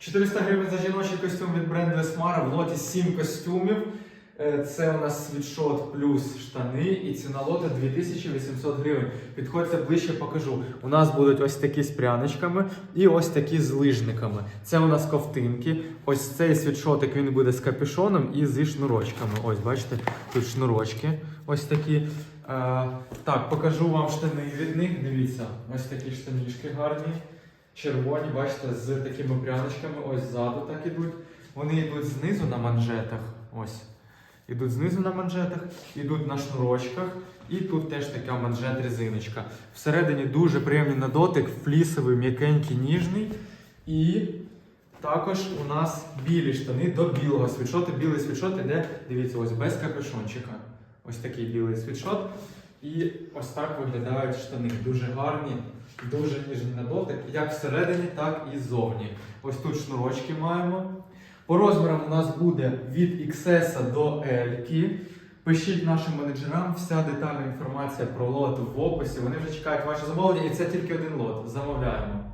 400 гривень за жіночий костюм від бренду Esmara. В лоті 7 костюмів. Е, Це у нас світшот плюс штани і ціна лота 2800 гривень. Підходьте ближче, покажу. У нас будуть ось такі з пряничками і ось такі з лижниками. Це у нас ковтинки. Ось цей світшотик він буде з капюшоном і зі шнурочками. Ось, бачите, тут шнурочки ось такі. Е, так, покажу вам штани від них. Дивіться, ось такі штанішки гарні. Червоні, бачите, з такими пряничками, ось ззаду так ідуть. Вони йдуть знизу на манжетах. Ось. Ідуть знизу на манжетах, ідуть на шнурочках, і тут теж така манжет резиночка. Всередині дуже приємний на дотик, флісовий, м'якенький, ніжний. І також у нас білі штани до білого світшоту. Білий світшот іде, дивіться, ось без капюшончика. Ось такий білий світшот. І ось так виглядають штани. Дуже гарні, дуже ніжні на дотик, як всередині, так і ззовні. Ось тут шнурочки маємо. По розмірам у нас буде від XS до L. Пишіть нашим менеджерам, вся детальна інформація про лот в описі. Вони вже чекають ваше замовлення, і це тільки один лот. Замовляємо.